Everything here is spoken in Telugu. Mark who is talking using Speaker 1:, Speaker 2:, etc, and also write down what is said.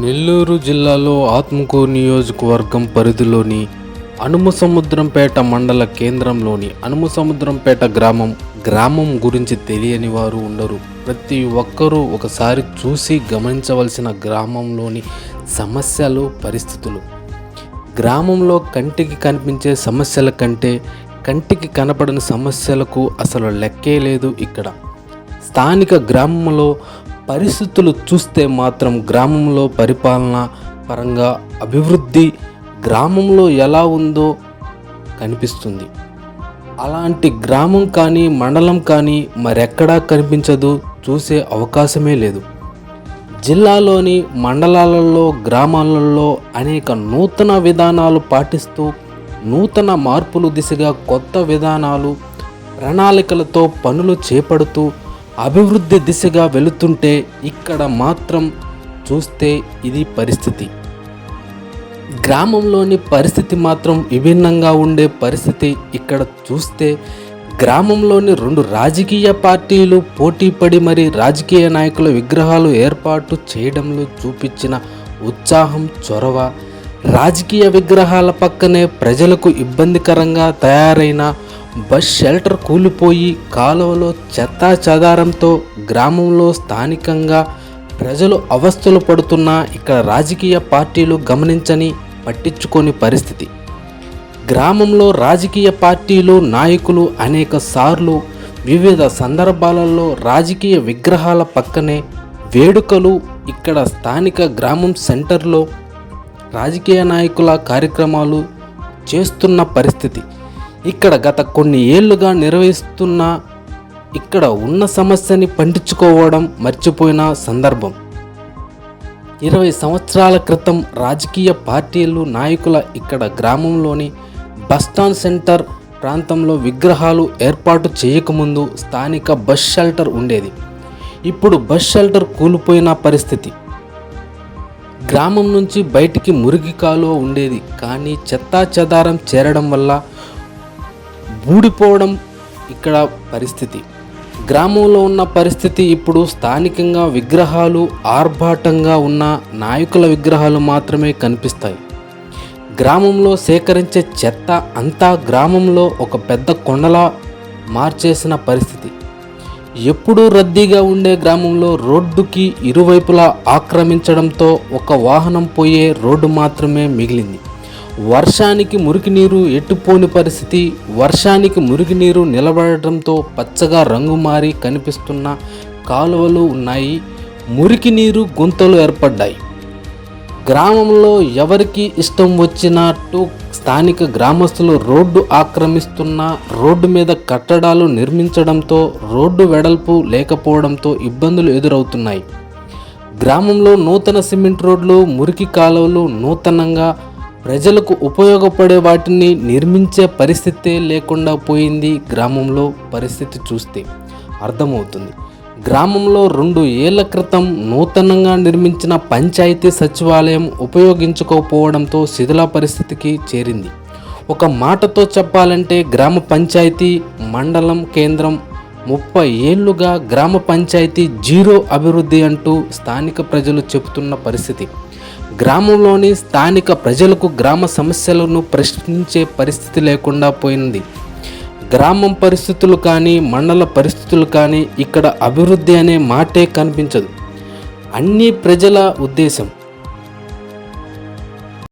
Speaker 1: నెల్లూరు జిల్లాలో ఆత్మకూరు నియోజకవర్గం పరిధిలోని అనుమసముద్రంపేట మండల కేంద్రంలోని అనుమసముద్రంపేట గ్రామం గ్రామం గురించి తెలియని వారు ఉండరు. ప్రతి ఒక్కరూ ఒకసారి చూసి గమనించవలసిన గ్రామంలోని సమస్యలు పరిస్థితులు. గ్రామంలో కంటికి కనిపించే సమస్యల కంటే కంటికి కనపడని సమస్యలకు అసలు లెక్కే లేదు ఇక్కడ. స్థానిక గ్రామంలో పరిస్థితులు చూస్తే మాత్రం గ్రామంలో పరిపాలన పరంగా అభివృద్ధి గ్రామంలో ఎలా ఉందో కనిపిస్తుంది. అలాంటి గ్రామం కానీ మండలం కానీ మరెక్కడా కనిపించదు చూసే అవకాశమే లేదు. జిల్లాలోని మండలాలలో గ్రామాలలో అనేక నూతన విధానాలు పాటిస్తూ నూతన మార్పులు దిశగా కొత్త విధానాలు ప్రణాళికలతో పనులు చేపడుతూ అభివృద్ధి దిశగా వెళుతుంటే ఇక్కడ మాత్రం చూస్తే ఇది పరిస్థితి. గ్రామంలోని పరిస్థితి మాత్రం విభిన్నంగా ఉండే పరిస్థితి ఇక్కడ చూస్తే గ్రామంలోని రెండు రాజకీయ పార్టీలు పోటీపడి మరి రాజకీయ నాయకుల విగ్రహాలు ఏర్పాటు చేయడంలో చూపించిన ఉత్సాహం చొరవ. రాజకీయ విగ్రహాల పక్కనే ప్రజలకు ఇబ్బందికరంగా తయారైన బస్ షెల్టర్ కూలిపోయి కాలువలో చెత్తా చెదారంతో గ్రామంలో స్థానికంగా ప్రజలు అవస్థలు పడుతున్నా ఇక్కడ రాజకీయ పార్టీలు గమనించని పట్టించుకోని పరిస్థితి. గ్రామంలో రాజకీయ పార్టీలు నాయకులు అనేక సార్లు వివిధ సందర్భాలలో రాజకీయ విగ్రహాల పక్కనే వేడుకలు ఇక్కడ స్థానిక గ్రామం సెంటర్లో రాజకీయ నాయకుల కార్యక్రమాలు చేస్తున్న పరిస్థితి. ఇక్కడ గత కొన్ని ఏళ్ళుగా నిర్వహిస్తున్న ఇక్కడ ఉన్న సమస్యని పండించుకోవడం మర్చిపోయిన సందర్భం. ఇరవై సంవత్సరాల క్రితం రాజకీయ పార్టీలు నాయకుల ఇక్కడ గ్రామంలోని బస్టాండ్ సెంటర్ ప్రాంతంలో విగ్రహాలు ఏర్పాటు చేయకముందు స్థానిక బస్ షెల్టర్ ఉండేది. ఇప్పుడు బస్ షెల్టర్ కూలిపోయిన పరిస్థితి. గ్రామం నుంచి బయటికి మురికి కాలువ ఉండేది. కానీ చెత్తా చెదారం చేరడం వల్ల ఊడిపోవడం ఇక్కడ పరిస్థితి. గ్రామంలో ఉన్న పరిస్థితి ఇప్పుడు స్థానికంగా విగ్రహాలు ఆర్భాటంగా ఉన్న నాయకుల విగ్రహాలు మాత్రమే కనిపిస్తాయి. గ్రామంలో సేకరించే చెత్త అంతా గ్రామంలో ఒక పెద్ద కొండలా మార్చేసిన పరిస్థితి. ఎప్పుడూ రద్దీగా ఉండే గ్రామంలో రోడ్డుకి ఇరువైపులా ఆక్రమించడంతో ఒక వాహనం పోయే రోడ్డు మాత్రమే మిగిలింది. వర్షానికి మురికి నీరు ఎట్టుపోని పరిస్థితి. వర్షానికి మురికి నీరు నిలబడటంతో పచ్చగా రంగు మారి కనిపిస్తున్న కాలువలు ఉన్నాయి. మురికి నీరు గుంతలు ఏర్పడ్డాయి. గ్రామంలో ఎవరికి ఇష్టం వచ్చినట్టు స్థానిక గ్రామస్తులు రోడ్డు ఆక్రమిస్తున్న రోడ్డు మీద కట్టడాలు నిర్మించడంతో రోడ్డు వెడల్పు లేకపోవడంతో ఇబ్బందులు ఎదురవుతున్నాయి. గ్రామంలో నూతన సిమెంట్ రోడ్లు మురికి కాలువలు నూతనంగా ప్రజలకు ఉపయోగపడే వాటిని నిర్మించే పరిస్థితే లేకుండా పోయింది గ్రామంలో పరిస్థితి చూస్తే. అర్థమవుతుంది. గ్రామంలో రెండు ఏళ్ళ క్రితం నూతనంగా నిర్మించిన పంచాయతీ సచివాలయం ఉపయోగించుకోకపోవడంతో శిథిల పరిస్థితికి చేరింది. ఒక మాటతో చెప్పాలంటే గ్రామ పంచాయతీ మండలం కేంద్రం ముప్పై ఏళ్ళుగా గ్రామ పంచాయతీ జీరో అభివృద్ధి అంటూ స్థానిక ప్రజలు చెబుతున్న పరిస్థితి. గ్రామంలోని స్థానిక ప్రజలకు గ్రామ సమస్యలను ప్రశ్నించే పరిస్థితి లేకుండా పోయింది. గ్రామం పరిస్థితులు కానీ మండల పరిస్థితులు కానీ ఇక్కడ అభివృద్ధి అనే మాటే కనిపించదు. అన్ని ప్రజల ఉద్దేశం